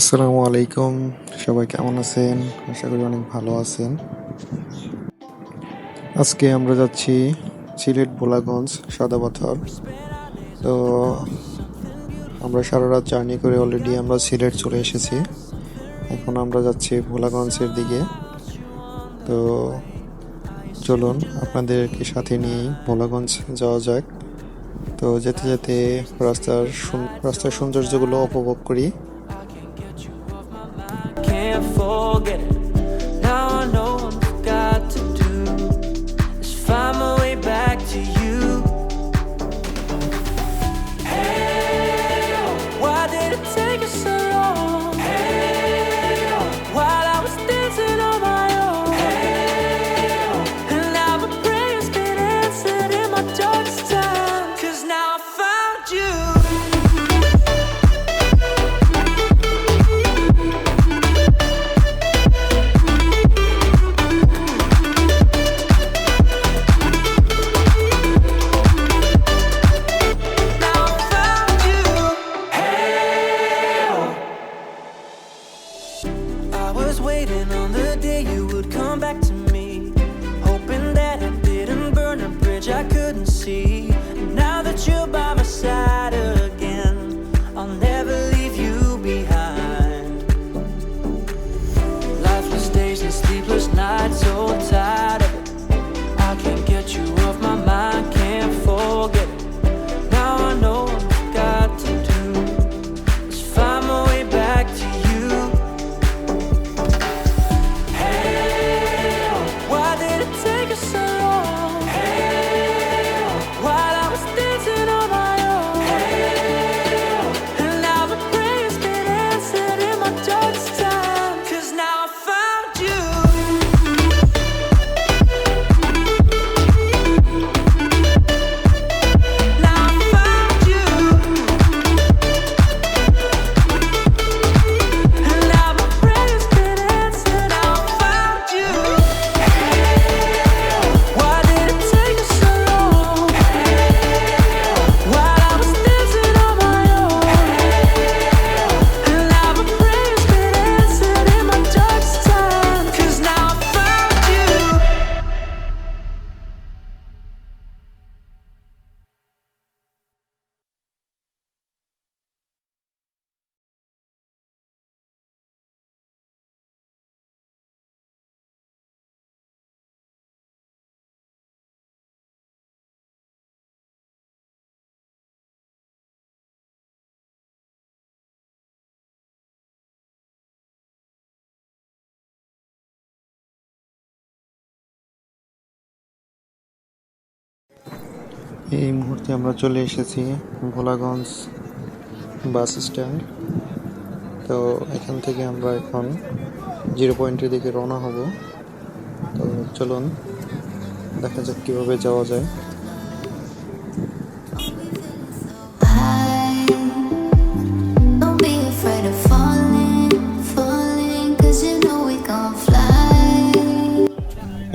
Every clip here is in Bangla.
আসসালামু আলাইকুম। সবাই কেমন আছেন? আশা করি অনেক ভালো আছেন। আজকে আমরা যাচ্ছি সিলেট ভোলাগঞ্জ, সাদা পাথর। তো আমরা সারা রাত জার্নি করে অলরেডি আমরা সিলেট চলে এসেছি। এখন আমরা যাচ্ছি ভোলাগঞ্জের দিকে। তো চলুন আপনাদেরকে সাথে নিয়ে ভোলাগঞ্জ যাওয়া যাক। তো যেতে যেতে রাস্তার রাস্তার সৌন্দর্যগুলো উপভোগ করি। এই মুহূর্তে আমরা চলে এসেছি ভোলাগঞ্জ বাস স্ট্যান্ড। তো এখান থেকে আমরা এখন জিরো পয়েন্টের দিকে রওনা হব। তো চলুন দেখা যাক কীভাবে যাওয়া যায়।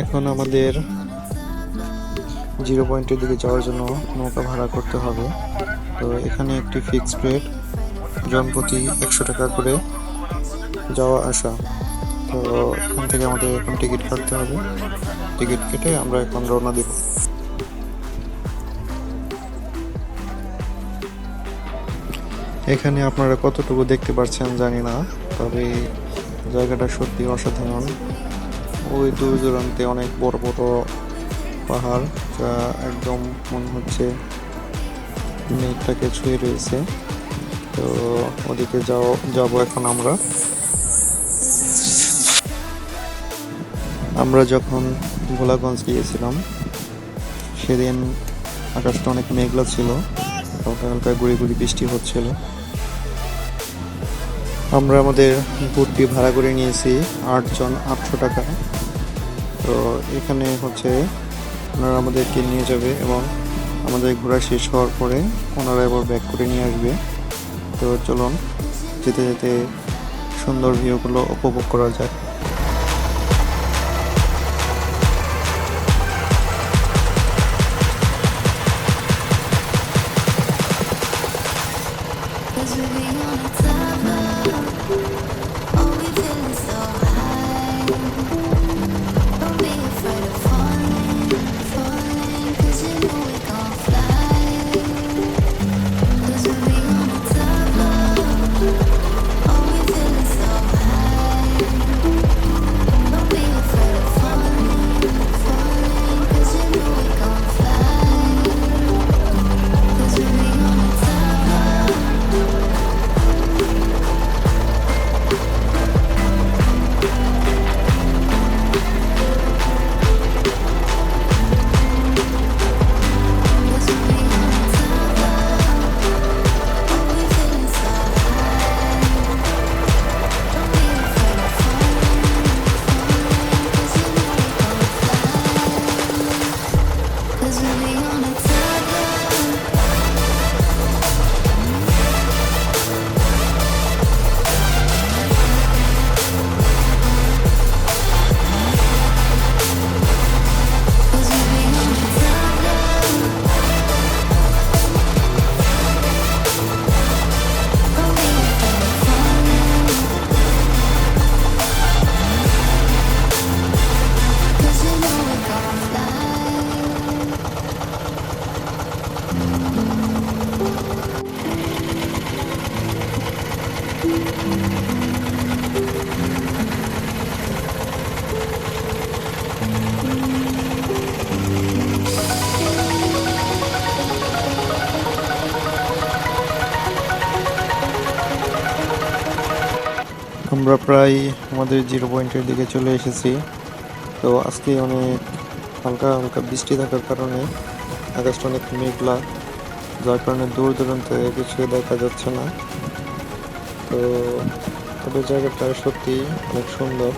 এখন be জিরো পয়েন্টের দিকে যাওয়ার জন্য নৌকা ভাড়া করতে হবে। তো এখানে একটি ফিক্সড রেট জনপ্রতি একশো টাকা করে যাওয়া আসা। তো এখান থেকে আমাদের এখন টিকিট কাটতে হবে। টিকিট কেটে আমরা এখন রওনা দিব। এখানে আপনারা কতটুকু দেখতে পাচ্ছেন জানি না, তবে জায়গাটা সত্যি অসাধারণ। ওই দূর দূরান্তে অনেক বড় বড় পাহাড়, যা একদম মনে হচ্ছে মেঘটাকে ছুঁয়ে রয়েছে। তো ওদিকে যাও, যাব এখন আমরা। আমরা যখন ভোলাগঞ্জ গিয়েছিলাম, সেদিন আকাশটা অনেক মেঘলা ছিল, হালকা হালকা গুড়ি গুড়ি বৃষ্টি হচ্ছিল। আমরা আমাদের বুটটি ভাড়া করে নিয়েছি আটজন আটশো টাকা। তো এখানে হচ্ছে ওনারা আমাদেরকে নিয়ে যাবে এবং আমাদের ঘোরা শেষ হওয়ার পরে ওনারা এবার ব্যাক করে নিয়ে আসবে। তো চলুন, যেতে যেতে সুন্দর ভিউগুলো উপভোগ করা যায় প্রায় আমাদের জিরো পয়েন্টের দিকে চলে এসেছি। তো আজকে অনেক হালকা হালকা বৃষ্টি থাকার কারণে আকাশটা অনেক মেঘলা, যার কারণে দূর দূরান্ত কিছু দেখা যাচ্ছে না। তো তবে জায়গাটা সত্যি অনেক সুন্দর।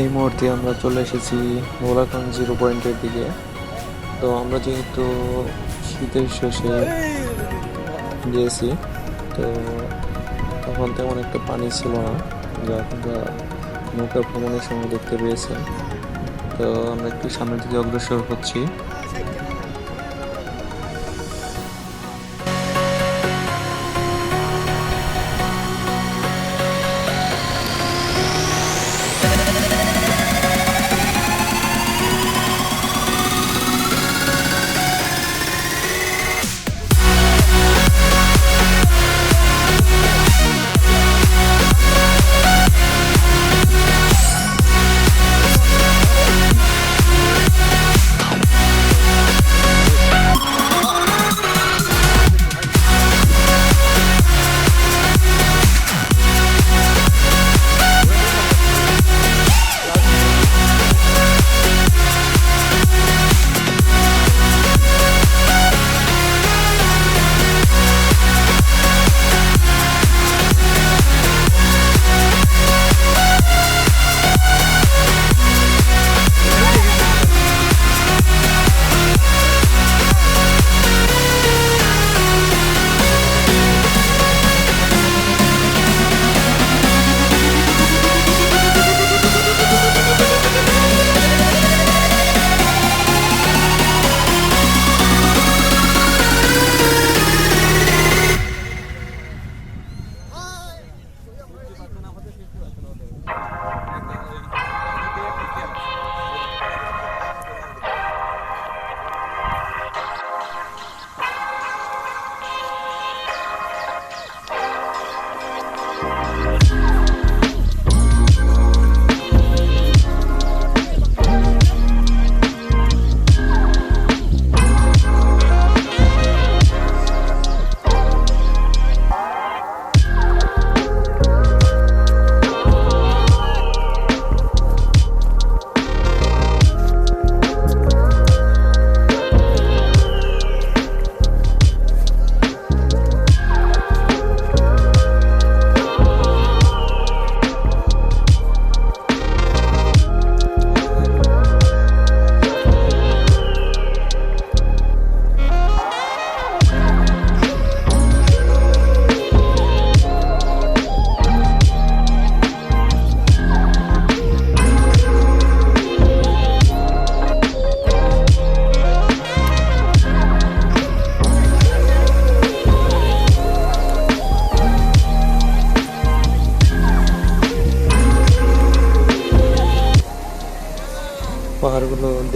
এই মুহূর্তে আমরা চলে এসেছি মোলাকান জিরো পয়েন্টের দিকে। তো আমরা যেহেতু শীতের শেষে গিয়েছি, তো তখন তেমন একটা পানি ছিল না, যা আপনারা নৌকা ভ্রমণের সময় দেখতে পেয়েছেন তো আমরা একটু সামনের দিকে অগ্রসর হচ্ছি।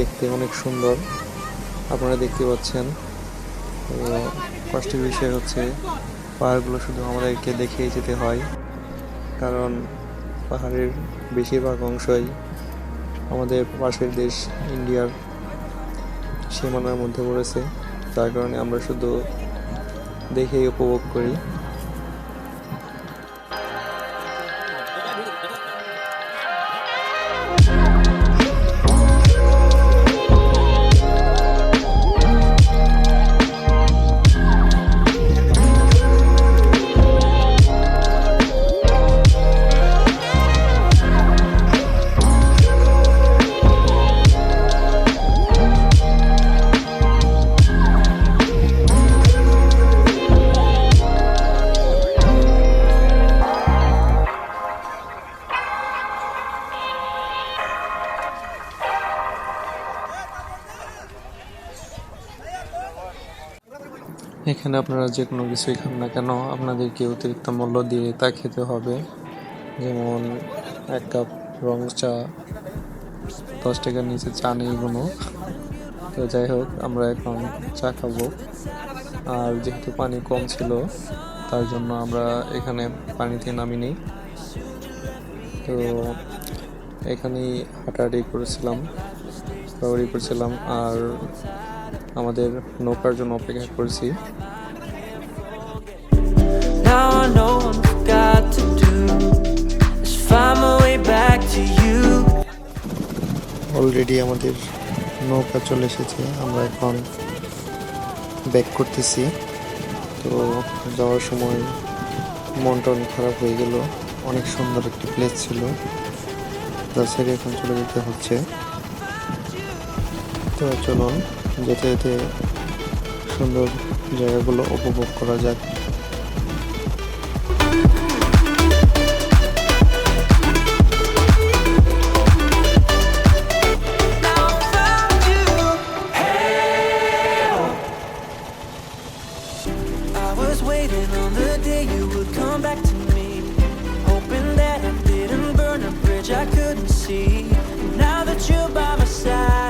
দেখতে অনেক সুন্দর। আপনারা দেখতে পাচ্ছেন। তো ফার্স্টের বিষয় হচ্ছে, পাহাড়গুলো শুধু আমাদেরকে দেখেই যেতে হয়, কারণ পাহাড়ের বেশিরভাগ অংশই আমাদের পাশের দেশ ইন্ডিয়ার সীমানার মধ্যে পড়েছে। যার কারণে আমরা শুধু দেখেই উপভোগ করি। এখানে আপনারা যে কোনো কিছুই খান না কেন, আপনাদেরকে অতিরিক্ত মূল্য দিয়ে তা খেতে হবে। যেমন এক কাপ রং চা, দশ টাকার নিচে চা নেই কোনো। তো যাই হোক, আমরা এখন চা খাব। আর যেহেতু পানি কম ছিল, তার জন্য আমরা এখানে পানিতে নামিনি। তো এখানেই হাঁটাহাঁটি করেছিলাম ঘোরাঘুরি করছিলাম, আর আমাদের নৌকার জন্য অপেক্ষা করছি। অলরেডি আমাদের নৌকা চলে এসেছে, আমরা এখন ব্যাক করতেছি। তো যাওয়ার সময় মনটা অনেক খারাপ হয়ে গেল, অনেক সুন্দর একটি প্লেস ছিল। যা ছেড়ে এখন চলে যেতে হচ্ছে। তো চলুন, যেতে যেতে সুন্দর জায়গাগুলো উপভোগ করা যাক। Was waiting on the day you would come back to me, hoping that I didn't burn a bridge I couldn't see. Now that you're by my side.